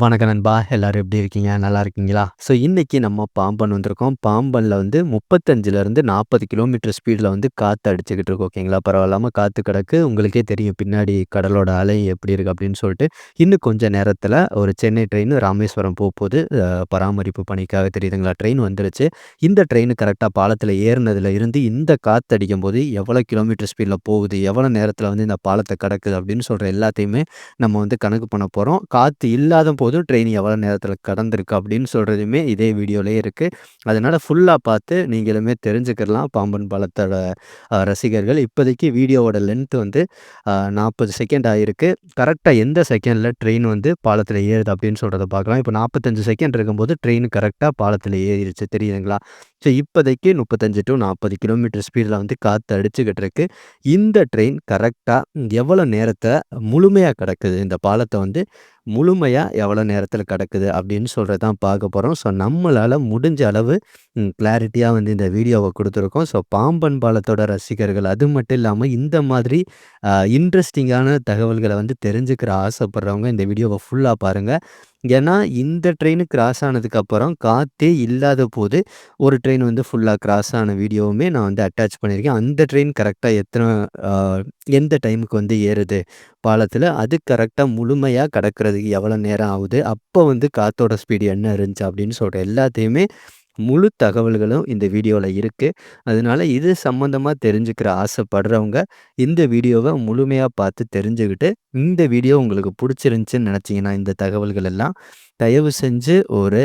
வணக்க நண்பா. எல்லாரும் எப்படி இருக்கீங்க? நல்லா இருக்கீங்களா? ஸோ இன்னைக்கு நம்ம பாம்பன் வந்திருக்கோம். பாம்பனில் வந்து முப்பத்தஞ்சிலேருந்து நாற்பது கிலோமீட்டர் ஸ்பீடில் வந்து காற்று அடிச்சுக்கிட்டு இருக்கோம். ஓகேங்களா? பரவாயில்லாமல் காற்று கிடக்கு. உங்களுக்கே தெரியும் பின்னாடி கடலோட அலை எப்படி இருக்குது அப்படின்னு சொல்லிட்டு. இன்னும் கொஞ்சம் நேரத்தில் ஒரு சென்னை ட்ரெயின் ராமேஸ்வரம் போக பராமரிப்பு பணிக்காக தெரியுதுங்களா? ட்ரெயின் வந்துருச்சு. இந்த ட்ரெயின் கரெக்டாக பாலத்தில் ஏறினதுல இருந்து இந்த காற்று அடிக்கும் போது எவ்வளோ கிலோமீட்டர் ஸ்பீடில் போகுது? எவ்வளோ நேரத்தில் வந்து இந்த பாலத்தை கிடக்குது? அப்படின்னு சொல்கிற எல்லாத்தையுமே நம்ம வந்து கணக்கு பண்ண போகிறோம் காற்று இல்லாத போதும் ட்ரெயின் எவ்வளோ நேரத்தில் கடந்திருக்கு அப்படின்னு சொல்கிறதுமே இதே வீடியோலேயே இருக்குது அதனால் ஃபுல்லாக பார்த்து நீங்களுமே தெரிஞ்சுக்கிடலாம் பாம்பன் பாலத்தோட ரசிகர்கள். இப்போதைக்கு வீடியோவோட லென்த் வந்து நாற்பது செகண்ட் ஆகிருக்கு கரெக்டாக எந்த செகண்டில் ட்ரெயின் வந்து பாலத்தில் ஏறுது அப்படின்னு சொல்கிறத பார்க்கலாம். இப்போ நாற்பத்தஞ்சு செகண்ட் இருக்கும்போது ட்ரெயின் கரெக்டாக பாலத்தில் ஏறிடுச்சு. தெரியுதுங்களா? ஸோ இப்போதைக்கு முப்பத்தஞ்சு டு நாற்பது கிலோமீட்டர் ஸ்பீடில் வந்து காற்று அடிச்சுக்கிட்டு இருக்கு. இந்த ட்ரெயின் கரெக்டாக எவ்வளோ நேரத்தை முழுமையாக கிடக்குது? இந்த பாலத்தை வந்து முழுமையாக எவ்வளோ நேரத்தில் கிடக்குது அப்படின்னு சொல்கிறது தான் பார்க்க போகிறோம் ஸோ நம்மளால் முடிஞ்ச அளவு கிளாரிட்டியாக வந்து இந்த வீடியோவை கொடுத்துருக்கோம். ஸோ பாம்பன் பாலத்தோட ரசிகர்கள் அது மட்டும் இல்லாமல் இந்த மாதிரி இன்ட்ரெஸ்டிங்கான தகவல்களை வந்து தெரிஞ்சுக்கிற ஆசைப்படுறவங்க இந்த வீடியோவை ஃபுல்லாக பாருங்கள் ஏன்னா இந்த ட்ரெயின் கிராஸ் ஆனதுக்கப்புறம் காற்றே இல்லாத போது ஒரு ட்ரெயின் வந்து ஃபுல்லாக கிராஸ் ஆன வீடியோவுமே நான் வந்து அட்டாச் பண்ணியிருக்கேன். அந்த ட்ரெயின் கரெக்டாக எத்தனை எந்த டைமுக்கு வந்து ஏறுது பாலத்தில் அது கரெக்டாக முழுமையாக போகிறதுக்கு எவ்வளோ நேரம் ஆகுது? அப்போ வந்து காற்றோட ஸ்பீடு என்ன இருந்துச்சு அப்படின்னு சொல்கிற எல்லாத்தையுமே முழு தகவல்களும் இந்த வீடியோவில் இருக்குது அதனால இது சம்மந்தமாக தெரிஞ்சுக்கிற ஆசைப்படுறவங்க இந்த வீடியோவை முழுமையாக பார்த்து தெரிஞ்சுக்கிட்டு இந்த வீடியோ உங்களுக்கு பிடிச்சிருந்துச்சின்னு நினச்சிங்கன்னா இந்த தகவல்கள் எல்லாம் தயவு செஞ்சு ஒரு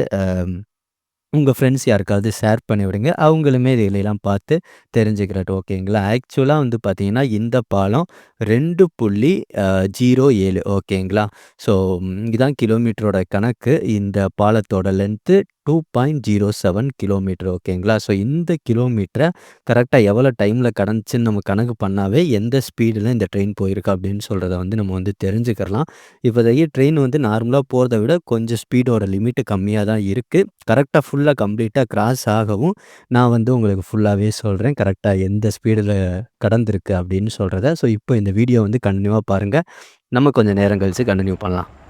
உங்கள் ஃப்ரெண்ட்ஸ் யாருக்காவது ஷேர் பண்ணி விடுங்க. அவங்களுமே இதையெல்லாம் பார்த்து தெரிஞ்சுக்கிறது ஓகேங்களா ஆக்சுவலாக வந்து பார்த்தீங்கன்னா இந்த பாலம் ரெண்டு புள்ளி ஜீரோ ஏழு ஓகேங்களா ஸோ இதுதான் கிலோமீட்டரோட கணக்கு. இந்த பாலத்தோட length two point zero seven kilometre ஓகேங்களா ஸோ இந்த கிலோமீட்டரை கரெக்டாக எவ்வளோ டைமில் கடந்துச்சுன்னு நம்ம கணக்கு பண்ணாவே எந்த ஸ்பீடில் இந்த ட்ரெயின் போயிருக்கு அப்படின்னு சொல்கிறத வந்து நம்ம வந்து தெரிஞ்சுக்கலாம் இப்போதைக்கு ட்ரெயின் வந்து நார்மலாக போகிறத விட கொஞ்சம் ஸ்பீடோட லிமிட்டு கம்மியாக தான் இருக்குது கரெக்டாக ஃபுல்லாக கம்ப்ளீட்டாக கிராஸ் ஆகவும் நான் வந்து உங்களுக்கு ஃபுல்லாகவே சொல்கிறேன் கரெக்டாக எந்த ஸ்பீடில் கடந்திருக்கு அப்படின்னு சொல்கிறத ஸோ இப்போ இந்த வீடியோ வந்து கண்டினியூவாக பாருங்கள் நம்ம கொஞ்சம் நேரம் கழித்து கண்டினியூ பண்ணலாம்.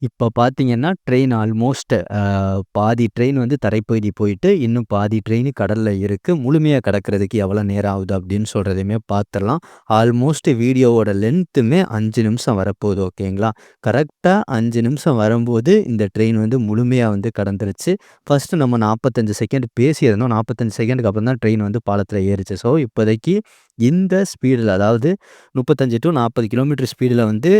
и இப்போ பார்த்தீங்கன்னா, ட்ரெயின் ஆல்மோஸ்ட் பாதி ட்ரெயின் வந்து தரைப்பகுதி போயிட்டு, இன்னும் பாதி ட்ரெயின் கடலில் இருக்கு. முழுமையாக கடக்கிறதுக்கு எவ்வளோ நேரம் ஆகுது அப்படின்னு சொல்கிறதையுமே பார்த்துடலாம் ஆல்மோஸ்ட் வீடியோவோட லென்த்துமே அஞ்சு நிமிஷம் வரப்போகுது ஓகேங்களா? கரெக்டாக அஞ்சு நிமிஷம் வரும்போது இந்த ட்ரெயின் வந்து முழுமையாக வந்து கடந்துருச்சு. ஃபஸ்ட்டு நம்ம 45 செகண்ட் பேசியிருந்தோம். 45 செகண்டுக்கு அப்புறம் தான் ட்ரெயின் வந்து பாலத்தில் ஏறுச்சு. ஸோ, இப்போதைக்கு இந்த ஸ்பீடில் அதாவது 35 டூ 40 கிலோமீட்டர் ஸ்பீடில் வந்து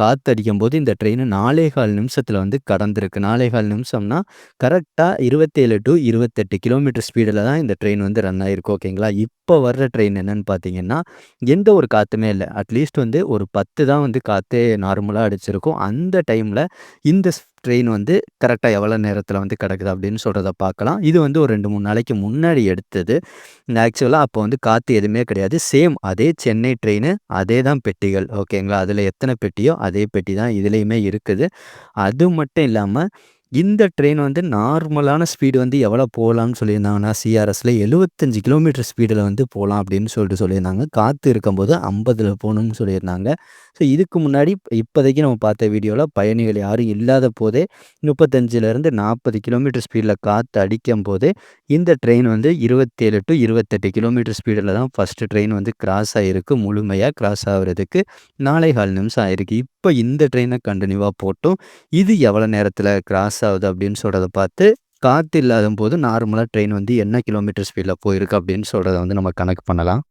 காற்று காத்து அடிக்கும்போது இந்த ட்ரெயின் 4 1/4 நிமிஷத்தில் வந்து கடந்திருக்கு. 4 1/4 நிமிஷம்னா, கரெக்டாக இருபத்தேழு டு இருபத்தெட்டு கிலோமீட்டர் ஸ்பீடில் தான் இந்த ட்ரெயின் வந்து ரன் ஆகிருக்கும் ஓகேங்களா? இப்போ வர்ற ட்ரெயின் என்னன்னு பார்த்தீங்கன்னா, எந்த ஒரு காற்றுமே இல்லை அட்லீஸ்ட் வந்து ஒரு 10 தான் வந்து காற்றே நார்மலாக அடிச்சிருக்கும். அந்த டைமில் இந்த ட்ரெயின் வந்து கரெக்டாக எவ்வளோ நேரத்தில் வந்து கிடக்குது அப்படின்னு சொல்கிறத பார்க்கலாம். இது வந்து ஒரு 2, 3 நாளைக்கு முன்னாடி எடுத்தது. ஆக்சுவலாக அப்போ வந்து காற்று எதுவுமே கிடையாது. சேம் அதே சென்னை ட்ரெயினு, அதே தான் பெட்டிகள் ஓகேங்களா? அதில் எத்தனை பெட்டியோ அதே பெட்டி தான் இதுலேயுமே இருக்குது. அது மட்டும் இல்லாமல் இந்த ட்ரெயின் வந்து நார்மலான ஸ்பீடு வந்து எவ்வளோ போகலான்னு சொல்லியிருந்தாங்கன்னா, சிஆர்எஸ்ல 75 கிலோமீட்டர் ஸ்பீடில் வந்து போகலாம் அப்படின்னு சொல்லிட்டு சொல்லியிருந்தாங்க. காற்று இருக்கும்போது ஐம்பதில் போகணும்னு சொல்லியிருந்தாங்க. ஸோ, இதுக்கு முன்னாடி இப்போதைக்கு நம்ம பார்த்த வீடியோவில் பயணிகள் யாரும் இல்லாத போதே 35லேருந்து 40 கிலோமீட்டர் ஸ்பீடில் காற்று அடிக்கும் போது இந்த ட்ரெயின் வந்து இருபத்தேழு டு இருபத்தெட்டு கிலோமீட்டர் ஸ்பீடில் தான் ஃபஸ்ட்டு ட்ரெயின் வந்து கிராஸ் ஆகிருக்கு முழுமையாக கிராஸ் ஆகுறதுக்கு 4 1/4 நிமிஷம் ஆயிருக்கு. இப்போ இந்த ட்ரெயினை கண்டினியூவாக போட்டோம் இது எவ்வளோ நேரத்தில் கிராஸ் ஆகுது அப்படின்னு சொல்கிறத பார்த்து, காத்திலாத போது நார்மலா ட்ரெயின் வந்து என்ன கிலோமீட்டர் ஸ்பீடில் போயிருக்கு அப்படின்னு சொல்கிறத வந்து நம்ம கணக்கு பண்ணலாம்.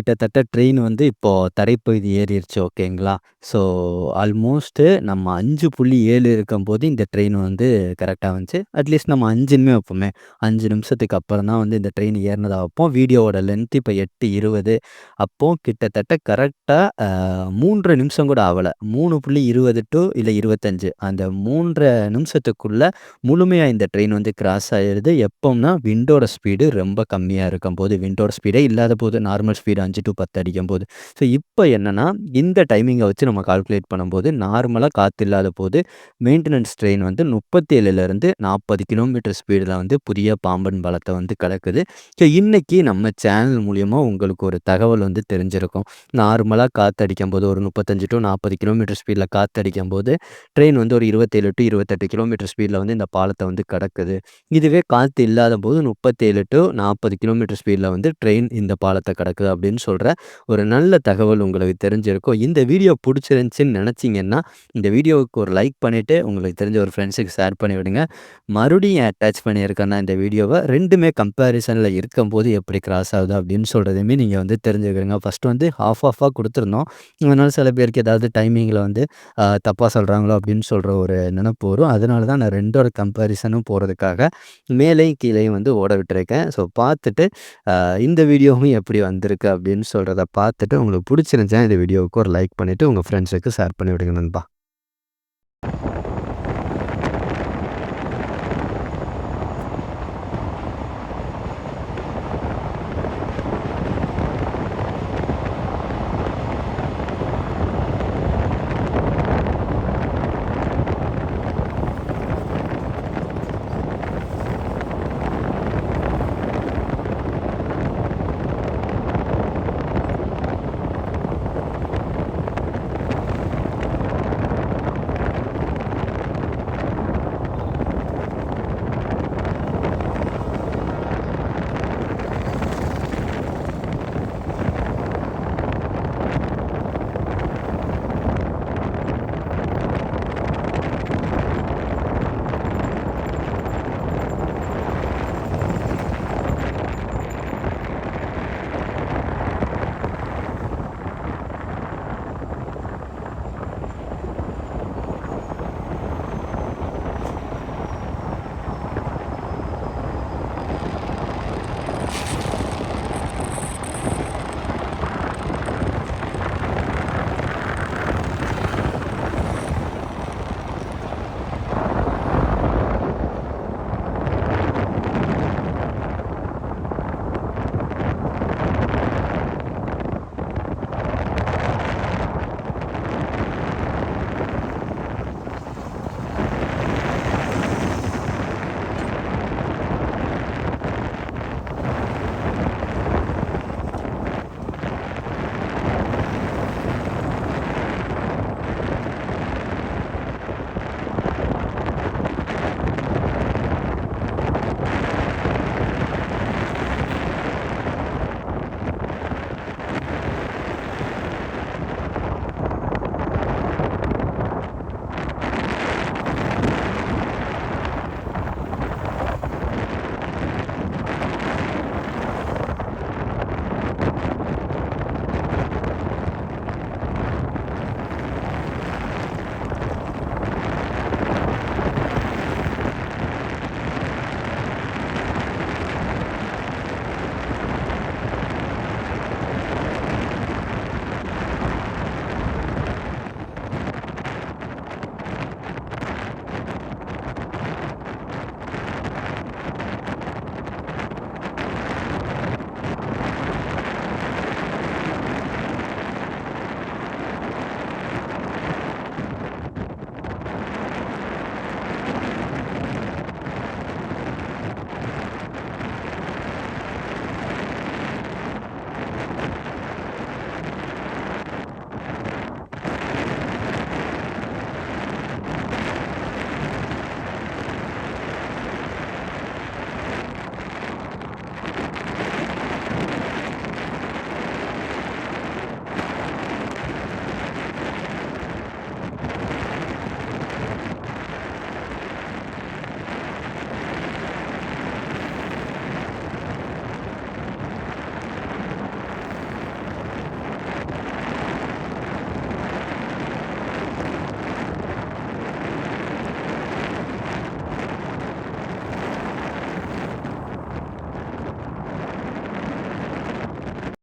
கிட்டத்தட்ட ட்ரெயின் வந்து இப்போது தரைப்பகுதி ஏறிடுச்சு ஓகேங்களா? ஸோ, ஆல்மோஸ்ட்டு நம்ம 5.7 இருக்கும்போது இந்த ட்ரெயின் வந்து கரெக்டாக வந்துச்சு. அட்லீஸ்ட் நம்ம 5ன்னுமே வைப்போமே. அஞ்சு நிமிஷத்துக்கு அப்புறம் தான் வந்து இந்த ட்ரெயின் ஏறினதாக வைப்போம். வீடியோவோட லென்த் இப்போ எட்டு இருபது அப்போது கிட்டத்தட்ட கரெக்டாக மூன்று நிமிஷம் கூட ஆவல. 3.20 டூ இல்ல 25 அந்த 3 1/2 நிமிஷத்துக்குள்ள முழுமையா இந்த ட்ரெயின் வந்து கிராஸ் ஆகிடுது எப்போம்னா, விண்டோட ஸ்பீடு ரொம்ப கம்மியா இருக்கும்போது. விண்டோட ஸ்பீடே இல்லாத போது நார்மல் ஸ்பீடு அஞ்சு டு பத்து அடிக்கும் போது ஸோ, இப்போ என்னென்னா இந்த டைமிங்கை வச்சு நம்ம கால்குலேட் பண்ணும்போது, நார்மலாக காற்று இல்லாத போது மெயின்டனன்ஸ் ட்ரெயின் வந்து 37லேருந்து 40 கிலோமீட்டர் ஸ்பீடில் வந்து புதிய பாம்பன் பாலத்தை வந்து கலக்குது ஸோ, இன்றைக்கி நம்ம சேனல் மூலியமாக உங்களுக்கு ஒரு தகவல் வந்து தெரிஞ்சிருக்கும். நார்மலாக காற்று அடிக்கும் போது ஒரு முப்பத்தஞ்சு டு நாற்பது கிலோமீட்டர் ஸ்பீடில் காற்று அடிக்கும் போது ட்ரெயின் வந்து ஒரு இருபத்தேழு டு இருபத்தெட்டு கிலோமீட்டர் ஸ்பீடில் வந்து இந்த பாலத்தை வந்து கடக்குது. இதுவே காற்று இல்லாத போது முப்பத்தேழு டு நாற்பது கிலோமீட்டர் ஸ்பீடில் வந்து ட்ரெயின் இந்த பாலத்தை கடக்குது அப்படின்னு அப்படின்னு சொல்கிற ஒரு நல்ல தகவல் உங்களுக்கு தெரிஞ்சிருக்கும். இந்த வீடியோ பிடிச்சிருந்துச்சின்னு நினச்சிங்கன்னா இந்த வீடியோவுக்கு ஒரு லைக் பண்ணிவிட்டு உங்களுக்கு தெரிஞ்ச ஒரு ஃப்ரெண்ட்ஸுக்கு ஷேர் பண்ணி விடுங்க. மறுபடியும் அட்டாச் பண்ணியிருக்கேன்னா இந்த வீடியோவ 2மே கம்பேரிசன்ல இருக்கும்போது எப்படி கிராஸ் ஆகுது அப்படின்னு சொல்கிறதையுமே நீங்கள் வந்து தெரிஞ்சுக்கிறீங்க ஃபர்ஸ்ட்டு வந்து ஆஃப் ஆஃபாக கொடுத்துருந்தோம் அதனால் சில பேருக்கு ஏதாவது டைமிங்கில் வந்து தப்பாக சொல்கிறாங்களோ அப்படின்னு சொல்கிற ஒரு நினப்பு வரும். அதனால தான் நான் ரெண்டோட கம்பேரிசனும் போகிறதுக்காக மேலேயும் கீழேயும் வந்து ஓட விட்டுருக்கேன். ஸோ, பார்த்துட்டு இந்த வீடியோவும் எப்படி வந்திருக்கு அப்படின்னு சொல்கிறத பார்த்துட்டு, உங்களுக்கு புடிச்சிருந்துச்சுன்னா இந்த வீடியோவுக்கு ஒரு லைக் பண்ணிட்டு, உங்கள் ஃப்ரெண்ட்ஸுக்கு ஷேர் பண்ணி விடுங்க நண்பா.